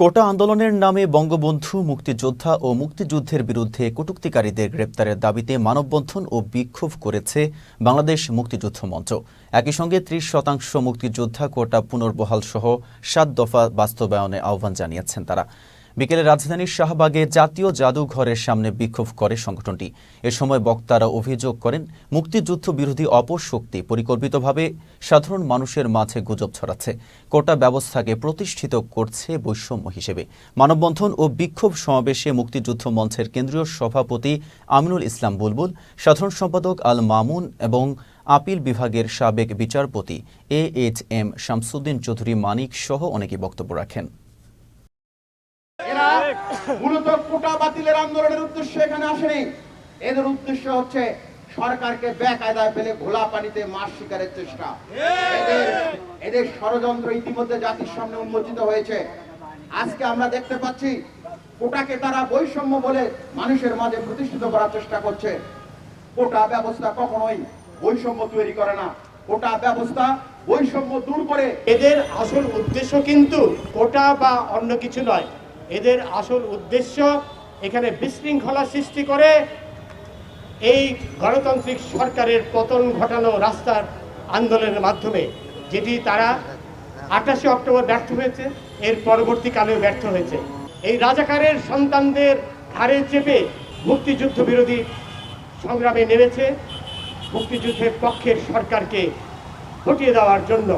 কোটা আন্দোলনের নামে বঙ্গবন্ধু, মুক্তিযোদ্ধা ও মুক্তিযুদ্ধের বিরুদ্ধে কটুক্তিকারীদের গ্রেপ্তারের দাবিতে মানববন্ধন ও বিক্ষোভ করেছে বাংলাদেশ মুক্তিযুদ্ধ মঞ্চ। একই সঙ্গে ত্রিশ শতাংশ মুক্তিযোদ্ধা কোটা পুনর্বহাল সহ সাত দফা বাস্তবায়নে আহ্বান জানিয়েছেন তারা। বিকেলে রাজধানীর শাহবাগে জাতীয় জাদুঘরের সামনে বিক্ষোভ করে সংগঠনটি। এ সময় বক্তারা অভিযোগ করেন মুক্তিযুদ্ধ বিরোধী অপশক্তি পরিকল্পিতভাবে সাধারণ মানুষের মাঝে গুজব ছড়াচ্ছে। কোটা ব্যবস্থাকে প্রতিষ্ঠিত করছে বৈষম্য হিসেবে। মানববন্ধন ও বিক্ষোভ সমাবেশে মুক্তিযুদ্ধ মঞ্চের কেন্দ্রীয় সভাপতি আমিনুল ইসলাম বুলবুল, সাধারণ সম্পাদক আল মামুন এবং আপিল বিভাগের সাবেক বিচারপতি A H M Shamsuddin Chowdhury Manik সহ অনেকে বক্তব্য রাখেন। মূলত কোটা বাতিলের আন্দোলনের উদ্দেশ্য এখানে আসেনি। এদের উদ্দেশ্য হচ্ছে সরকারকে বেকায়দায় ফেলে ঘোলা পানিতে মাছ শিকারের চেষ্টা। এদের এদের ষড়যন্ত্র ইতিমধ্যে জাতির সামনে উন্মোচিত হয়েছে। আজকে আমরা দেখতে পাচ্ছি কোটাকে তারা বৈষম্য বলে মানুষের মাঝে প্রতিষ্ঠিত করার চেষ্টা করছে। কোটা ব্যবস্থা কখনোই বৈষম্য তৈরি করে না। কোটা ব্যবস্থা বৈষম্য দূর করে এদের আসল উদ্দেশ্য কিন্তু কোটা বা অন্য কিছু নয়। এদের আসল উদ্দেশ্য এখানে বিশৃঙ্খলা সৃষ্টি করে এই গণতান্ত্রিক সরকারের পতন ঘটানো রাস্তার আন্দোলনের মাধ্যমে, যেটি তারা আঠাশে অক্টোবর ব্যর্থ হয়েছে, এর পরবর্তীকালেও ব্যর্থ হয়েছে। এই রাজাকারের সন্তানদের ঘাড়ে চেপে মুক্তিযুদ্ধ বিরোধী সংগ্রামে নেমেছে, মুক্তিযুদ্ধের পক্ষের সরকারকে হটিয়ে দেওয়ার জন্য।